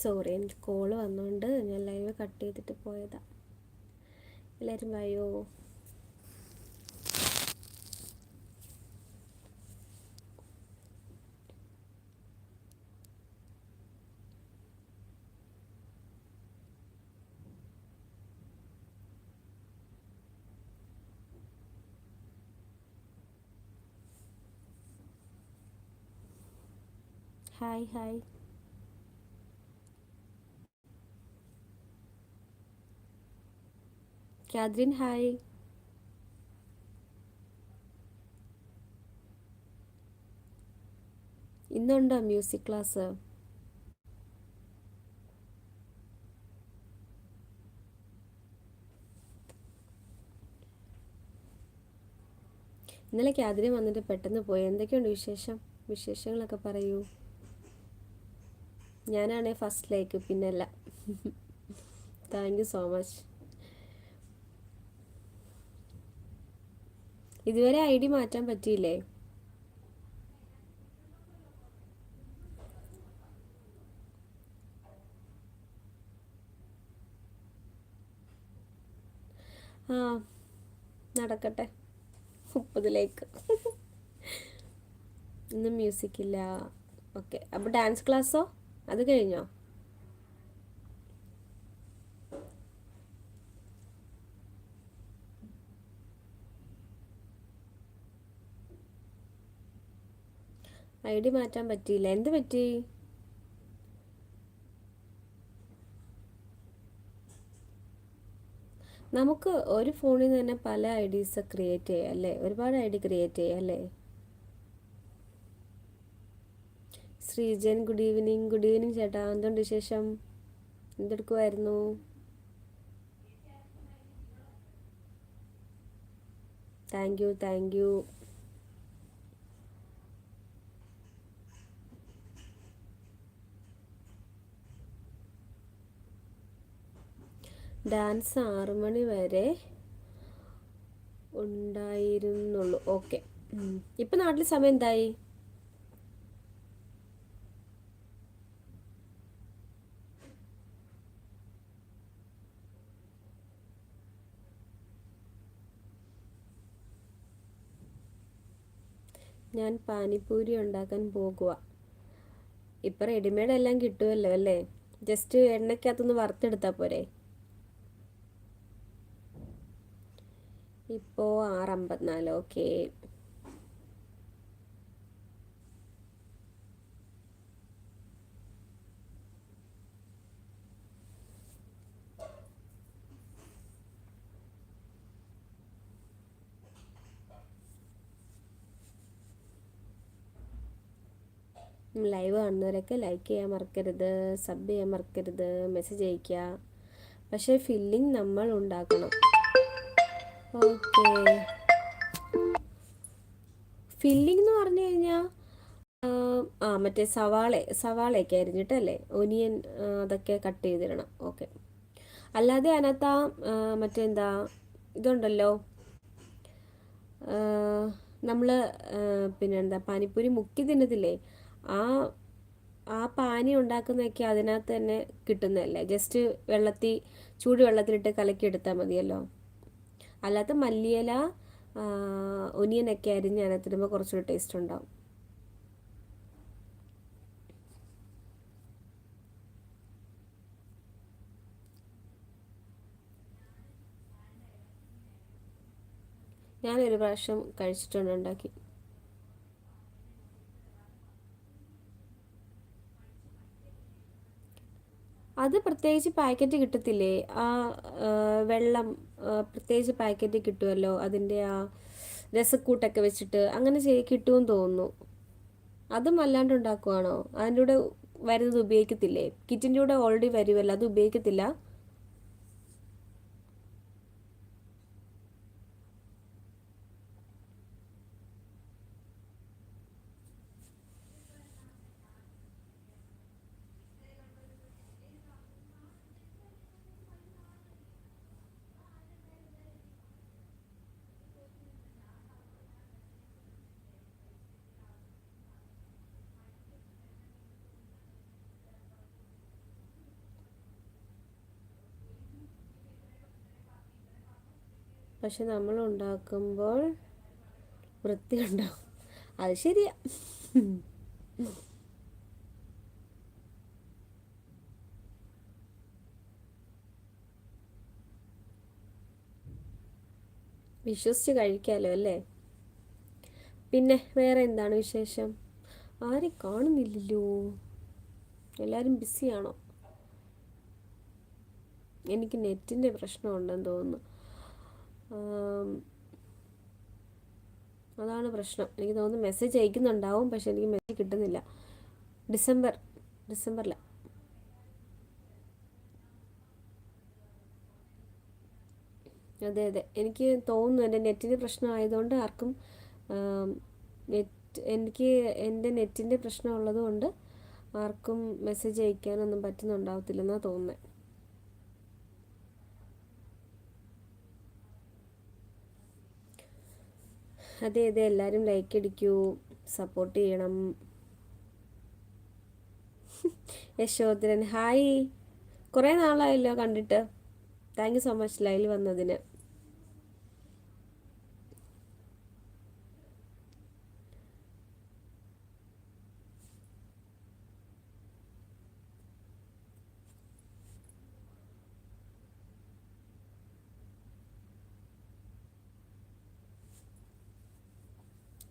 Sorry എനിക്ക് call വന്നുകൊണ്ട് ഞാൻ ലൈവ് കട്ട് ചെയ്തിട്ട് പോയതാ. എല്ലാവരും വയോ? Hi hi കാദ്രിൻ hi. ഇന്നുണ്ടോ മ്യൂസിക് ക്ലാസ്? ഇന്നലെ കാതിരി വന്നിട്ട് പെട്ടെന്ന് പോയി. എന്തൊക്കെയുണ്ട് വിശേഷം? വിശേഷങ്ങളൊക്കെ പറയൂ. ഞാനാണേ ഫസ്റ്റ് ലൈക്ക് പിന്നല്ല. താങ്ക് യു സോ മച്ച് ഇതുവരെ ഐ ഡി മാറ്റാൻ പറ്റിയില്ലേ? ആ നടക്കട്ടെ. മുപ്പതിലേക്ക്. ഇന്ന് മ്യൂസിക് ഇല്ല. ഓക്കെ അപ്പോൾ ഡാൻസ് ക്ലാസ്സോ അത് കഴിഞ്ഞോ? ഐ ഡി മാറ്റാൻ പറ്റിയില്ല. എന്ത് പറ്റി? നമുക്ക് ഒരു ഫോണിൽ നിന്ന് തന്നെ പല ഐ ഡീസ് ക്രിയേറ്റ് ചെയ്യാം അല്ലേ? ഒരുപാട് ഐ ഡി ക്രിയേറ്റ് ചെയ്യാം അല്ലേ? Sreejan good evening good evening ചേട്ടാ. എന്തുണ്ട് വിശേഷം? എന്തെടുക്കുമായിരുന്നു thank you thank you dance ആറു മണി വരെ ഉണ്ടായിരുന്നുള്ളൂ. ഓക്കെ ഇപ്പം നാട്ടിൽ സമയം എന്തായി? ഞാൻ പാനിപ്പൂരി ഉണ്ടാക്കാൻ പോകുക ഇപ്പം റെഡിമെയ്ഡ് എല്ലാം കിട്ടുമല്ലോ അല്ലേ? ജസ്റ്റ് എണ്ണയ്ക്കകത്തൊന്ന് വറുത്തെടുത്താൽ പോരെ. ഇപ്പോൾ ആറ് അമ്പത്തിനാല് ഓക്കെ. ലൈവ് കാണുന്നവരൊക്കെ ലൈക്ക് ചെയ്യാൻ മറക്കരുത് സബ് ചെയ്യാൻ മറക്കരുത് മെസ്സേജ് അയക്കുക പക്ഷേ ഫില്ലിംഗ് നമ്മൾ ഉണ്ടാക്കണം. ഓക്കെ. ഫില്ലിംഗ് എന്ന് പറഞ്ഞു കഴിഞ്ഞാൽ ആ മറ്റേ സവാള സവാളയൊക്കെ അരിഞ്ഞിട്ടല്ലേ? ഒനിയൻ അതൊക്കെ കട്ട് ചെയ്തിടണം. ഓക്കെ അല്ലാതെ അതിനകത്ത് ആ മറ്റെന്താ ഇതുണ്ടല്ലോ നമ്മൾ പിന്നെ എന്താ പാനിപ്പൂരി മുക്കി തിന്നത്തില്ലേ? ആ ആ പാനി ഉണ്ടാക്കുന്നതൊക്കെ അതിനകത്ത് തന്നെ കിട്ടുന്നതല്ലേ? ജസ്റ്റ് വെള്ളത്തിൽ ചൂട് വെള്ളത്തിലിട്ട് കലക്കി എടുത്താൽ മതിയല്ലോ? അല്ലാത്ത മല്ലിയില ഒനിയനൊക്കെ അരിഞ്ഞ് അതിനകത്തിടുമ്പോൾ കുറച്ചൊരു ടേസ്റ്റ് ഉണ്ടാവും. ഞാനൊരു പ്രാവശ്യം കഴിച്ചിട്ടുണ്ട് ഉണ്ടാക്കി. അത് പ്രത്യേകിച്ച് പാക്കറ്റ് കിട്ടത്തില്ലേ? ആ വെള്ളം പ്രത്യേകിച്ച് പാക്കറ്റ് കിട്ടുമല്ലോ അതിന്റെ ആ രസക്കൂട്ടൊക്കെ വെച്ചിട്ട് അങ്ങനെ ചെയ്ത് കിട്ടുമെന്ന് തോന്നുന്നു. അതും അല്ലാണ്ട് ഉണ്ടാക്കുവാണോ? അതിന്റെ കൂടെ വരുന്നത് ഉപയോഗിക്കത്തില്ലേ? കിറ്റിന്റെ കൂടെ ഓൾറെഡി വരുമല്ലോ അത് ഉപയോഗിക്കത്തില്ല? പക്ഷെ നമ്മൾ ഉണ്ടാക്കുമ്പോൾ വൃത്തി ഉണ്ടാവും അത് ശരിയാ. വിശ്വസിച്ച് കഴിക്കാലോ അല്ലേ? പിന്നെ വേറെ എന്താണ് വിശേഷം? ആരെ കാണുന്നില്ലല്ലോ. എല്ലാവരും ബിസിയാണോ? എനിക്ക് നെറ്റിന്റെ പ്രശ്നമുണ്ടെന്ന് തോന്നുന്നു. അതാണ് പ്രശ്നം. എനിക്ക് തോന്നുന്നു മെസ്സേജ് അയക്കുന്നുണ്ടാവും പക്ഷെ എനിക്ക് മെസ്സേജ് കിട്ടുന്നില്ല. ഡിസംബർ ഡിസംബറിലാണ് അതെ അതെ. എനിക്ക് തോന്നുന്നു എന്റെ നെറ്റിന്റെ പ്രശ്നമായതുകൊണ്ട് ആർക്കും നെറ്റ് എനിക്ക് എന്റെ നെറ്റിന്റെ പ്രശ്നം ഉള്ളതുകൊണ്ട് ആർക്കും മെസ്സേജ് അയക്കാനൊന്നും പറ്റുന്നുണ്ടാവത്തില്ലെന്നാണ് തോന്നുന്നത് അതെ അതെ. എല്ലാവരും ലൈക്ക് അടിക്കൂ. സപ്പോർട്ട് ചെയ്യണം. യശോധരൻ ഹായ് കുറേ നാളായല്ലോ കണ്ടിട്ട്. താങ്ക് യു സോ മച്ച് ലൈവിൽ വന്നതിന്.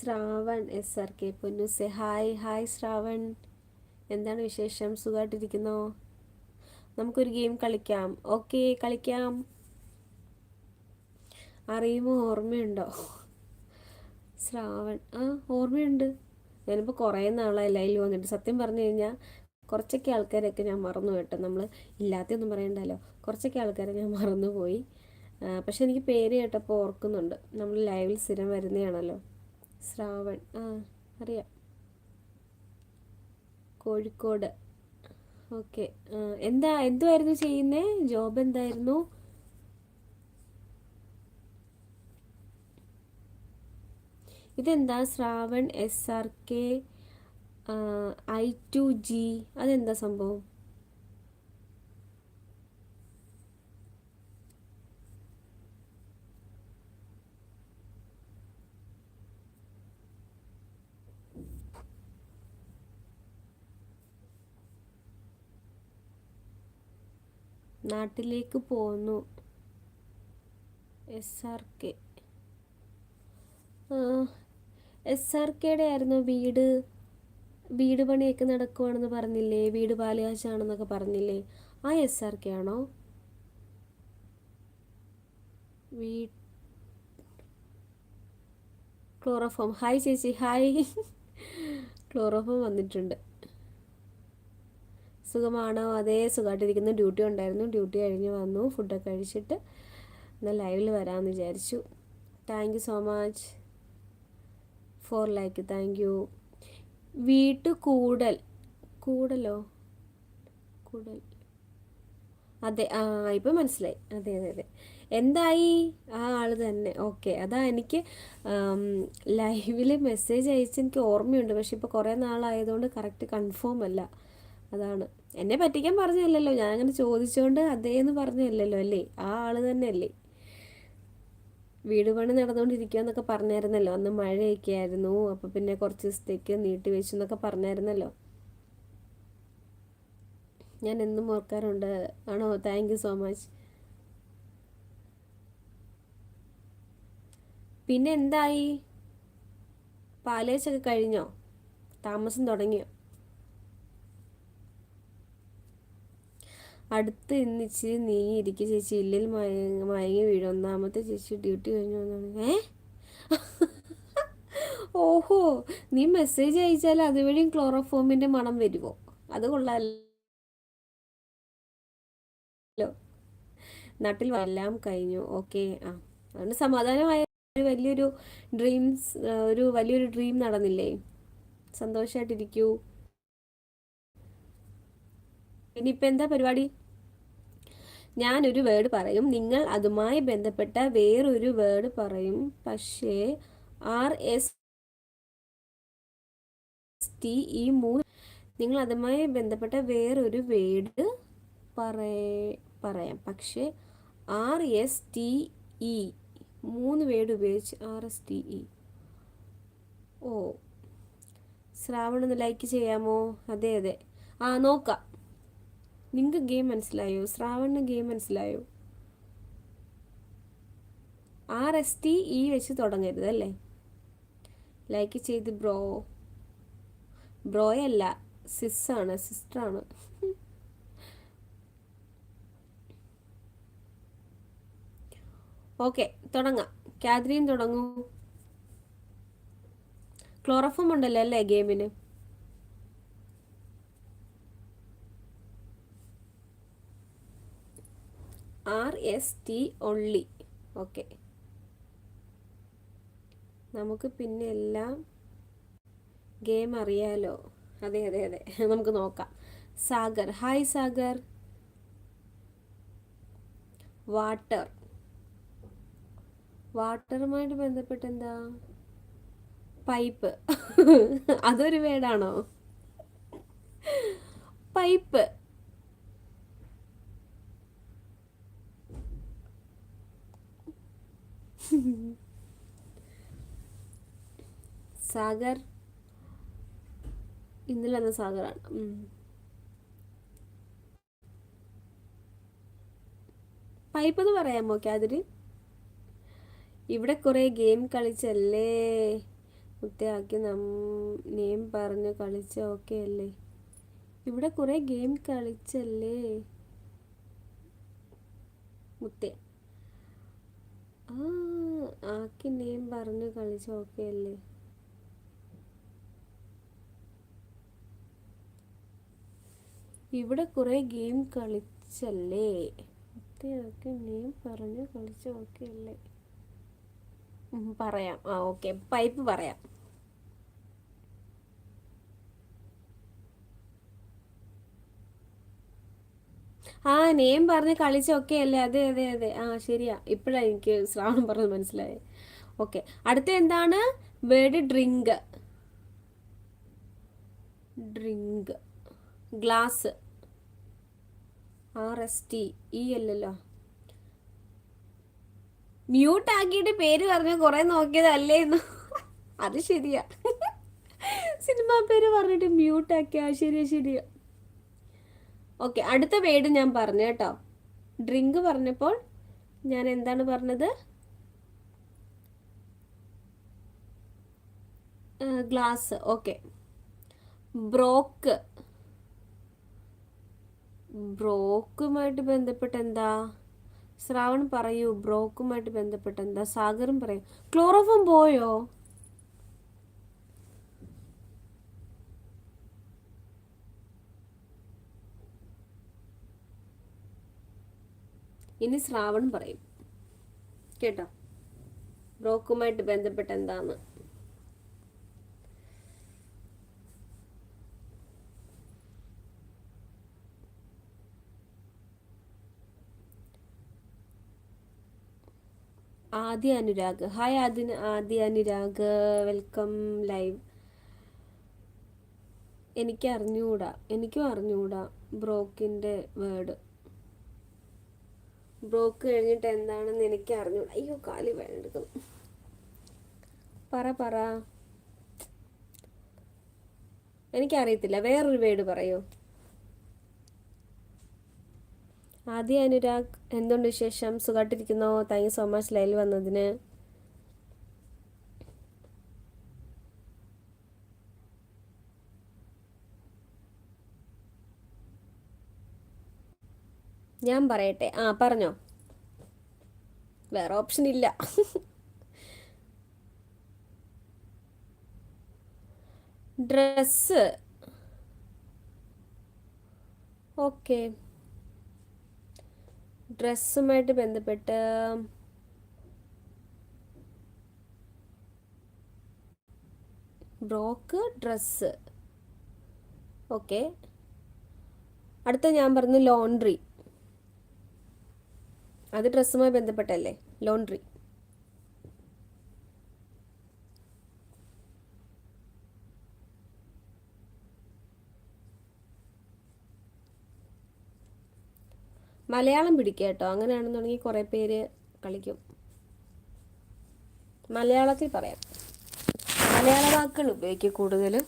ശ്രാവൺ എസ് ആർ കെ പൊന്നുസെ ഹായ് ഹായ് ശ്രാവൺ. എന്താണ് വിശേഷം? സുഖമായിട്ടിരിക്കുന്നോ നമുക്കൊരു ഗെയിം കളിക്കാം. ഓക്കെ കളിക്കാം. അറിയുമോ? ഓർമ്മയുണ്ടോ? ശ്രാവൺ. ആ ഓർമ്മയുണ്ട്. ഞാനിപ്പോൾ കുറേ നാളായി ലൈവിൽ വന്നിട്ട്. സത്യം പറഞ്ഞു കഴിഞ്ഞാൽ കുറച്ചൊക്കെ ആൾക്കാരൊക്കെ ഞാൻ മറന്നു കേട്ടോ. നമ്മൾ ഇല്ലാത്തൊന്നും പറയണ്ടല്ലോ. കുറച്ചൊക്കെ ആൾക്കാരെ ഞാൻ മറന്നുപോയി. പക്ഷെ എനിക്ക് പേര് കേട്ടപ്പോൾ ഓർക്കുന്നുണ്ട്. നമ്മൾ ലൈവിൽ സ്ഥിരം വരുന്നതാണല്ലോ. ശ്രാവൺ. ആ അറിയാം. കോഴിക്കോട്. ഓക്കെ. എന്താ എന്തുമായിരുന്നു ചെയ്യുന്നേ? ജോബ് എന്തായിരുന്നു? ഇതെന്താ? Shravan S R K I two G അതെന്താ സംഭവം? നാട്ടിലേക്ക് പോന്നു. S R K S R കെയുടെ ആയിരുന്നു വീട്. വീട് പണിയൊക്കെ നടക്കുവാണെന്ന് പറഞ്ഞില്ലേ? വീട് പാലുകാശാണെന്നൊക്കെ പറഞ്ഞില്ലേ? ആ എസ് ആർ കെ ആണോ? V chloroform. ഹായ് ചേച്ചി ഹായ് ക്ലോറോഫോം വന്നിട്ടുണ്ട്. സുഖമാണോ? അതേ സുഖമായിട്ടിരിക്കുന്നു ഡ്യൂട്ടി ഉണ്ടായിരുന്നു. ഡ്യൂട്ടി കഴിഞ്ഞ് വന്നു. ഫുഡൊക്കെ കഴിച്ചിട്ട് എന്നാൽ ലൈവിൽ വരാമെന്ന് വിചാരിച്ചു. Thank you so much for like thank you വീട്ടു കൂടൽ. കൂടലോ? കൂടൽ. അതെ ആ ഇപ്പം മനസ്സിലായി. അതെ അതെ അതെ. എന്തായി? ആ ആൾ തന്നെ. ഓക്കെ അതാ എനിക്ക് ലൈവിൽ മെസ്സേജ് അയച്ച് എനിക്ക് ഓർമ്മയുണ്ട്. പക്ഷെ ഇപ്പോൾ കുറേ നാളായതുകൊണ്ട് കറക്റ്റ് കൺഫേം അല്ല. അതാണ്. എന്നെ പറ്റിക്കാൻ പറഞ്ഞല്ലോ ഞാൻ അങ്ങനെ ചോദിച്ചുകൊണ്ട് അതേന്ന് പറഞ്ഞല്ലോ അല്ലേ? ആ ആൾ തന്നെയല്ലേ. വീട് പണി നടന്നുകൊണ്ടിരിക്കുക എന്നൊക്കെ പറഞ്ഞായിരുന്നല്ലോ. അന്ന് മഴയൊക്കെ ആയിരുന്നു. അപ്പോൾ പിന്നെ കുറച്ച് ദിവസത്തേക്ക് നീട്ടി വെച്ചു എന്നൊക്കെ പറഞ്ഞായിരുന്നല്ലോ. ഞാൻ എന്നും ഓർക്കാറുണ്ട്. ആണോ? താങ്ക് യു സോ മച്ച് പിന്നെ എന്തായി? പാലേച്ചൊക്കെ കഴിഞ്ഞോ? താമസം തുടങ്ങിയോ? അടുത്ത് ഇന്ന് ഇച്ചിരി നീങ്ങി ഇരിക്കും ചേച്ചി. ഇല്ലിൽ മയങ്ങി മയങ്ങി വീഴും. ഒന്നാമത്തെ ചേച്ചി ഡ്യൂട്ടി കഴിഞ്ഞു വന്നാണ് ഏ? ഓഹോ നീ മെസ്സേജ് അയച്ചാൽ അതുവഴിയും ക്ലോറോഫോമിന്റെ മണം വരുമോ? അത് കൊള്ളാമല്ലോ നാട്ടിൽ എല്ലാം കഴിഞ്ഞു. ഓക്കെ. ആ അതുകൊണ്ട് സമാധാനമായ ഒരു വലിയൊരു ഡ്രീംസ് ഒരു വലിയൊരു ഡ്രീം നടന്നില്ലേ? സന്തോഷമായിട്ടിരിക്കൂ ഇനിയിപ്പോൾ എന്താ പരിപാടി? ഞാനൊരു വേർഡ് പറയും. നിങ്ങൾ അതുമായി ബന്ധപ്പെട്ട വേറൊരു വേർഡ് പറയും. പക്ഷേ ആർ എസ് ടി ഈ മൂന്ന് നിങ്ങൾ അതുമായി ബന്ധപ്പെട്ട വേറൊരു വേർഡ് പറയാം. പക്ഷേ ആർ എസ് ടി ഇ മൂന്ന് വേർഡ് ഉപയോഗിച്ച് ആർ എസ് ടി ഇ. ഓ ശ്രാവണ ഒന്ന് ലൈക്ക് ചെയ്യാമോ? അതെ അതെ. ആ നോക്കാം. നിങ്ങൾക്ക് ഗെയിം മനസ്സിലായോ? ശ്രാവണിന് ഗെയിം മനസ്സിലായോ? ആർ എസ് ടി ഇ വെച്ച് തുടങ്ങരുത് അല്ലേ? ലൈക്ക് ചെയ്ത് ബ്രോ ബ്രോയല്ല സിസ്സാണ് സിസ്റ്ററാണ് ഓക്കെ തുടങ്ങാം. കാദ്രീൻ തുടങ്ങൂ. ക്ലോറോഫോം ഉണ്ടല്ലോ അല്ലേ ഗെയിമിന് R S T only okay നമുക്ക് പിന്നെ എല്ലാം ഗെയിം അറിയാലോ? അതെ അതെ അതെ. നമുക്ക് നോക്കാം. സാഗർ. ഹായ് സാഗർ. വാട്ടർ വാട്ടറുമായിട്ട് ബന്ധപ്പെട്ട് എന്താ പൈപ്പ്. അതൊരു വേടാണോ? പൈപ്പ്. സാഗർ. ഇന്നലെ വന്ന സാഗറാണ്. പൈപ്പ് എന്ന് പറയാമോ കാതിര്? ഇവിടെ കുറേ ഗെയിം കളിച്ചല്ലേ? മുത്തയാക്കി നം നെയിം പറഞ്ഞ് കളിച്ച ഓക്കെ അല്ലേ? ഇവിടെ കുറേ ഗെയിം കളിച്ചല്ലേ? മുത്തേ. ആക്കി നെയിം പറഞ്ഞു കളിച്ച ഓക്കെ അല്ലേ? ഇവിടെ കുറേ ഗെയിം കളിച്ചല്ലേ? മുത്തയാക്കി നെയിം പറഞ്ഞ് കളിച്ച ഓക്കെ അല്ലേ? പറയാം. ആ ഓക്കെ. പൈപ്പ് പറയാം. ആ നെയിം പറഞ്ഞ് കളിച്ചൊക്കെ അല്ലേ? അതെ അതെ അതെ. ആ ശരിയാ. ഇപ്പോഴാണ് എനിക്ക് ശ്രാവണം പറഞ്ഞത് മനസ്സിലായത്. ഓക്കെ അടുത്ത എന്താണ്? Word drink drink glass R S T E അല്ലല്ലോ. മ്യൂട്ട് ആക്കിയിട്ട് പേര് പറഞ്ഞ കുറെ നോക്കിയതല്ലേ എന്ന്. അത് ശരിയാ. സിനിമ പേര് പറഞ്ഞിട്ട് മ്യൂട്ട് ആക്കിയാ. ശരിയാ ശരിയാ. ഓക്കെ അടുത്ത വേഡ് ഞാൻ പറഞ്ഞു കേട്ടോ. ഡ്രിങ്ക് പറഞ്ഞപ്പോൾ ഞാൻ എന്താണ് പറഞ്ഞത്? Glass okay. ബ്രോക്ക് ബ്രോക്കുമായിട്ട് ബന്ധപ്പെട്ട് എന്താ ശ്രാവൺ പറയൂ ബ്രോക്കുമായിട്ട് ബന്ധപ്പെട്ട് എന്താ സാഗറും പറയൂ. ക്ലോറോഫോം പോയോ? ഇനി ശ്രാവൺ പറയും. കേട്ടോ? ബ്രോക്കുമായിട്ട് ബന്ധപ്പെട്ട് എന്താന്ന് ആദ്യ അനുരാഗ്. ഹായ് ആദ്യ ആദ്യ അനുരാഗ്. വെൽക്കം ലൈവ് എനിക്ക് അറിഞ്ഞുകൂടാ എനിക്കും അറിഞ്ഞുകൂടാ ബ്രോക്കിന്റെ വേർഡ്. ബ്രോക്ക് കഴിഞ്ഞിട്ട് എന്താണെന്ന് എനിക്ക് അറിഞ്ഞു അയ്യോ കാലി വേണ്ടെടുക്കുന്നു. പറ പറ. എനിക്കറിയത്തില്ല. വേറൊരു വേർഡ് പറയോ? ആദ്യ അനുരാഗ്. എന്തുണ്ട് വിശേഷം? സുഖമായിട്ടിരിക്കുന്നോ thank you so much live വന്നതിന്. ഞാൻ പറയട്ടെ. ആ പറഞ്ഞോ. വേറെ ഓപ്ഷൻ ഇല്ല. ഡ്രസ്സ്. ഓക്കെ. ഡ്രസ്സുമായിട്ട് ബന്ധപ്പെട്ട് ബ്രോക്ക് ഡ്രസ്സ്. ഓക്കെ. അടുത്ത ഞാൻ പറഞ്ഞു ലോണ്ട്രി. അത് ഡ്രസ്സുമായി ബന്ധപ്പെട്ടല്ലേ? ലോണ്ട്രി മലയാളം പിടിക്കുക കേട്ടോ. അങ്ങനെയാണെന്നുണ്ടെങ്കിൽ കുറേ പേര് കളിക്കും. മലയാളത്തിൽ പറയാം. മലയാള വാക്കുകൾ ഉപയോഗിക്കുക കൂടുതലും.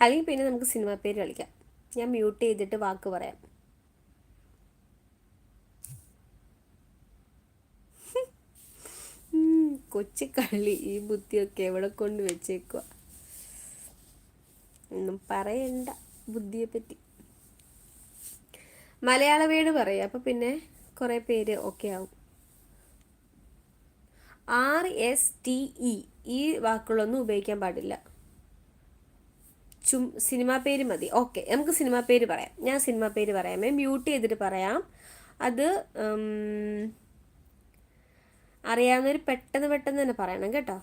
അല്ലെങ്കിൽ പിന്നെ നമുക്ക് സിനിമ പേര് കളിക്കാം. ഞാൻ മ്യൂട്ട് ചെയ്തിട്ട് വാക്ക് പറയാം. കൊച്ചു കള്ളി ഈ ബുദ്ധിയൊക്കെ എവിടെ കൊണ്ട് വെച്ചേക്കുക ഒന്നും പറയണ്ട ബുദ്ധിയെ പറ്റി മലയാള വീട് പറയാം. അപ്പം പിന്നെ കുറേ പേര് ഒക്കെ ആവും. ആർ എസ് ടി ഇ ഈ വാക്കുകളൊന്നും ഉപയോഗിക്കാൻ പാടില്ല. ചും സിനിമാ പേര് മതി. ഓക്കെ നമുക്ക് സിനിമാ പേര് പറയാം. ഞാൻ സിനിമാ പേര് പറയാമേ മ്യൂട്ട് ചെയ്തിട്ട് പറയാം. അത് അറിയാവുന്നവർ പെട്ടെന്ന് പെട്ടെന്ന് തന്നെ പറയണം കേട്ടോ.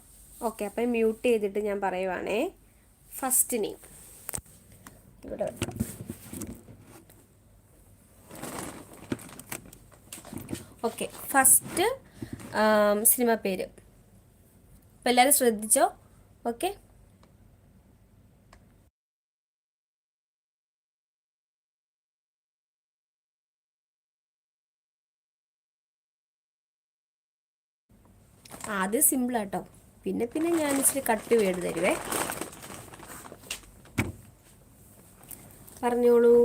ഓക്കെ അപ്പം മ്യൂട്ട് ചെയ്തിട്ട് ഞാൻ പറയുവാണേ. ഫസ്റ്റ് നെയിം ഇവിടെ ഓക്കെ ഫസ്റ്റ് സിനിമ പേര്. അപ്പോൾ എല്ലാവരും ശ്രദ്ധിച്ചോ? ഓക്കെ ആദ്യം സിമ്പിളാട്ടോ പിന്നെ പിന്നെ ഞാൻ ഇച്ചിരി കട്ട് വേട് തരുവേ. പറഞ്ഞോളൂ.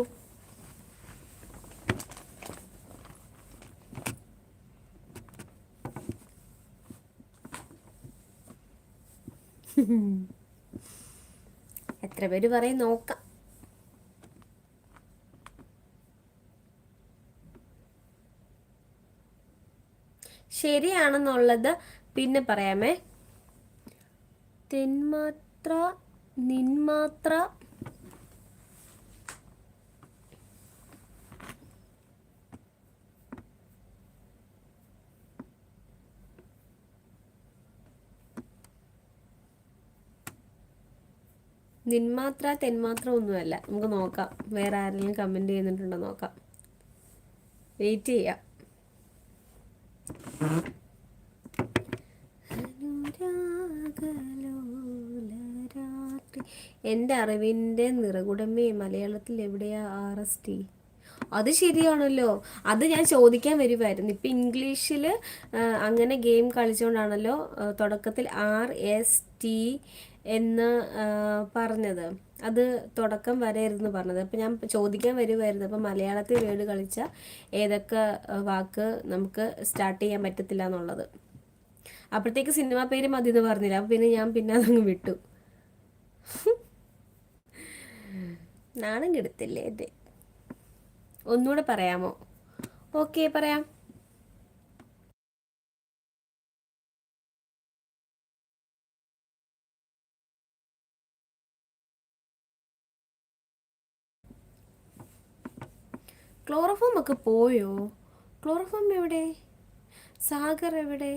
എത്ര പേര് പറയും നോക്കാം. ശരിയാണെന്നുള്ളത് പിന്നെ പറയാമേ. തെന്മാത്ര നിന്മാത്ര. നിന്മാത്ര തെന്മാത്ര ഒന്നുമല്ല. നമുക്ക് നോക്കാം. വേറെ ആരെങ്കിലും കമന്റ് ചെയ്യുന്നുണ്ടോ നോക്കാം. വെയിറ്റ് ചെയ്യാം. എന്റെ അറിവിന്റെ നിറകുടമേ മലയാളത്തിൽ എവിടെയാ ആർ എസ് ടി? അത് ശരിയാണല്ലോ. അത് ഞാൻ ചോദിക്കാൻ വരുമായിരുന്നു ഇപ്പം ഇംഗ്ലീഷിൽ അങ്ങനെ ഗെയിം കളിച്ചുകൊണ്ടാണല്ലോ തുടക്കത്തിൽ ആർ എസ് ടി എന്ന് പറഞ്ഞത്. അത് തുടക്കം വരെയായിരുന്നു പറഞ്ഞത്. അപ്പം ഞാൻ ചോദിക്കാൻ വരുമായിരുന്നു അപ്പം മലയാളത്തിൽ വേർഡ് കളിച്ച ഏതൊക്കെ വാക്ക് നമുക്ക് സ്റ്റാർട്ട് ചെയ്യാൻ പറ്റത്തില്ല എന്നുള്ളത്. അപ്പോഴത്തേക്ക് സിനിമ പേര് മതി എന്ന് പറഞ്ഞില്ല. അപ്പം പിന്നെ ഞാൻ പിന്നെ അതങ്ങ് വിട്ടു. നാണം കെടുത്തില്ലേ എന്റെ ഒന്നുകൂടെ പറയാമോ? ഓക്കെ പറയാം. ക്ലോറോഫോം ഒക്കെ പോയോ? ക്ലോറോഫോം എവിടെ? സാഗർ എവിടെ?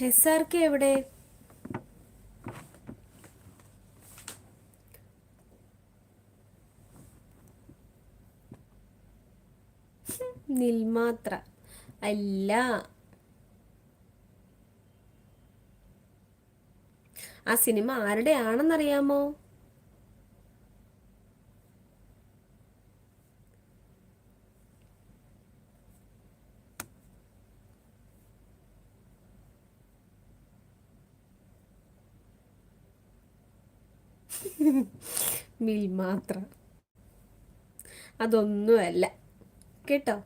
എസ് ആർ കെ എവിടെ? നിൽമാത്ര. അല്ല. ആ സിനിമ ആരുടെ ആണെന്നറിയാമോ മിൽമാത്ര അതൊന്നുമല്ല. കേട്ടോ?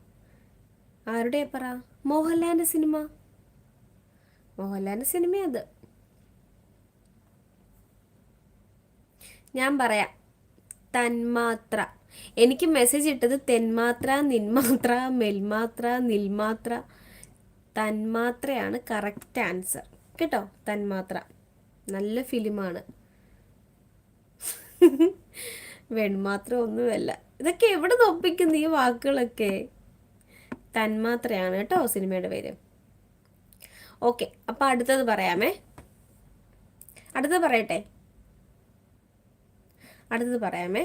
ആരുടെ പറ? മോഹൻലാലിന്റെ സിനിമ? മോഹൻലാലിന്റെ സിനിമ അത്. ഞാൻ പറയാം. തന്മാത്ര എനിക്ക് മെസ്സേജ് ഇട്ടത് തെന്മാത്ര നിന്മാത്ര മെൽമാത്ര നിൽമാത്ര തന്മാത്രയാണ് കറക്റ്റ് ആൻസർ കേട്ടോ? തന്മാത്ര നല്ല ഫിലിമാണ് വെൺമാത്രം ഒന്നുമല്ല ഇതൊക്കെ എവിടെ നൊപ്പിക്കുന്നു ഈ വാക്കുകളൊക്കെ? തന്മാത്രയാണ് കേട്ടോ സിനിമയുടെ പേര്. ഓക്കെ അപ്പം അടുത്തത് പറയാമേ. അടുത്തത് പറയട്ടെ. അടുത്തത് പറയാമേ.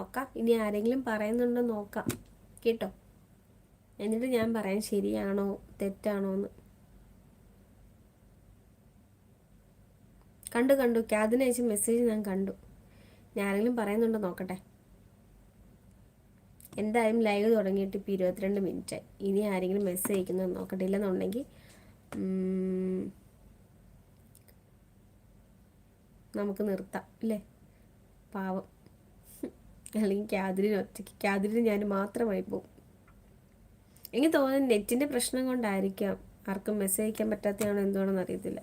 നോക്കാം. ഇനി ആരെങ്കിലും പറയുന്നുണ്ടോ നോക്കാം. കേട്ടോ? എന്നിട്ട് ഞാൻ പറയാം ശരിയാണോ തെറ്റാണോ എന്ന്. കണ്ടു കണ്ടു. ക്യാദിന് അയച്ച മെസ്സേജ് ഞാൻ കണ്ടു. ഞാൻ ആരെങ്കിലും പറയുന്നുണ്ടോ നോക്കട്ടെ. എന്തായാലും ലൈവ് തുടങ്ങിയിട്ട് ഇപ്പോൾ ഇരുപത്തിരണ്ട് മിനിറ്റായി ഇനി ആരെങ്കിലും മെസ്സേജ് അയക്കുന്നത് നോക്കട്ടെ ഇല്ലെന്നുണ്ടെങ്കിൽ നമുക്ക് നിർത്താം. അല്ലേ? പാവം. അല്ലെങ്കിൽ ക്യാതിരിന് ഒറ്റയ്ക്ക് ക്യാതിരിന് ഞാൻ മാത്രമായി പോകും. എനിക്ക് തോന്നുന്നു നെറ്റിന്റെ പ്രശ്നം കൊണ്ടായിരിക്കാം ആർക്കും മെസ്സേജ് അയക്കാൻ പറ്റാത്തതാണോ എന്തുവാണെന്ന് അറിയത്തില്ല.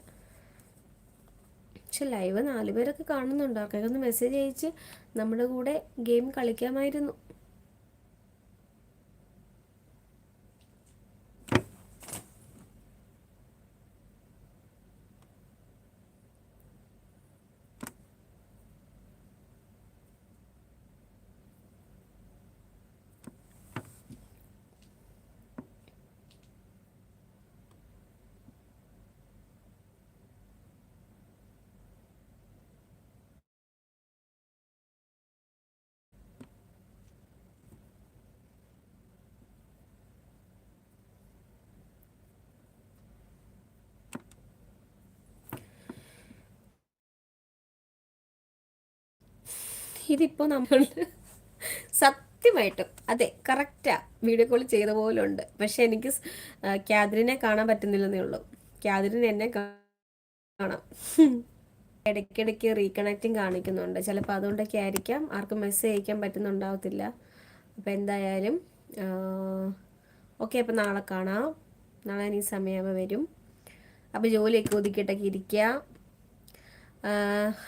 പക്ഷെ ലൈവ് നാല് പേരൊക്കെ കാണുന്നുണ്ട്. ആർക്കൊക്കെ ഒന്ന് മെസ്സേജ് അയച്ച് നമ്മുടെ കൂടെ ഗെയിം കളിക്കാമായിരുന്നു. ഇതിപ്പോൾ നമ്മൾ സത്യമായിട്ടും അതെ കറക്റ്റാ വീഡിയോ കോൾ ചെയ്ത പോലെ ഉണ്ട് പക്ഷെ എനിക്ക് ക്യാദറിനെ കാണാൻ പറ്റുന്നില്ലെന്നേ ഉള്ളൂ. ക്യാദ്രിന് എന്നെ കാണാം. ഇടയ്ക്കിടയ്ക്ക് റീകണക്റ്റിംഗ് കാണിക്കുന്നുണ്ട്. ചിലപ്പോൾ അതുകൊണ്ടൊക്കെ ആയിരിക്കാം. ആർക്കും മെസ്സേജ് അയക്കാൻ പറ്റുന്നുണ്ടാവത്തില്ല. അപ്പോൾ എന്തായാലും ഓക്കെ അപ്പോൾ നാളെ കാണാം. നാളെ ഇനി സമയമാകുമ്പോൾ വരും. അപ്പോൾ ജോലിയൊക്കെ ഒതുക്കിയിട്ടൊക്കെ ഇരിക്കുക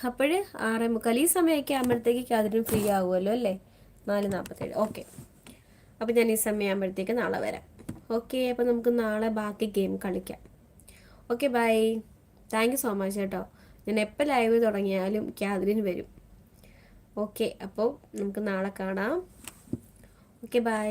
അപ്പോൾ ആറേ മുക്കാൽ ഈ സമയമൊക്കെ ആകുമ്പോഴത്തേക്ക് അതിനും ഫ്രീ ആകുമല്ലോ അല്ലേ? നാല് നാൽപ്പത്തേഴ് ഓക്കെ അപ്പോൾ ഞാൻ ഈ സമയം ആകുമ്പോഴത്തേക്ക് നാളെ വരാം. ഓക്കെ അപ്പോൾ നമുക്ക് നാളെ ബാക്കി ഗെയിം കളിക്കാം. Okay bye thank you so much കേട്ടോ. ഞാൻ എപ്പോൾ ലൈവ് തുടങ്ങിയാലും ക്യാതിരിന് വരും. ഓക്കെ അപ്പോൾ നമുക്ക് നാളെ കാണാം. Okay bye